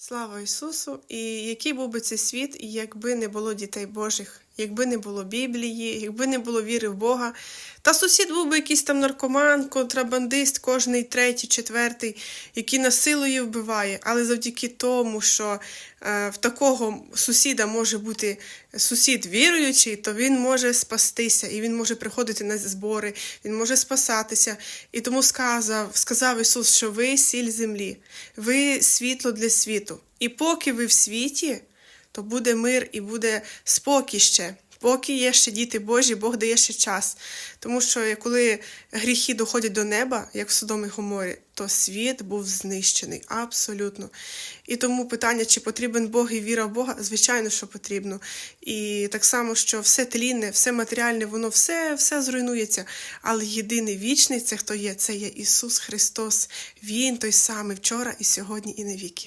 Слава Ісусу! І який був би цей світ, якби не було дітей Божих, якби не було Біблії, якби не було віри в Бога. Та сусід був би якийсь там наркоман, контрабандист, кожний третій, четвертий, який насилує вбиває. Але завдяки тому, що е, в такого сусіда може бути сусід віруючий, то він може спастися, і він може приходити на збори, він може спасатися. І тому сказав, сказав Ісус, що ви сіль землі, ви світло для світу. І поки ви в світі, то буде мир і буде спокій ще. Поки є ще діти Божі, Бог дає ще час. Тому що коли гріхи доходять до неба, як в Содомі і Гоморі, то світ був знищений абсолютно. І тому питання, чи потрібен Бог і віра в Бога, звичайно, що потрібно. І так само, що все тлінне, все матеріальне, воно все, все зруйнується. Але єдиний вічний, це хто є, це є Ісус Христос. Він той самий вчора і сьогодні, і навіки.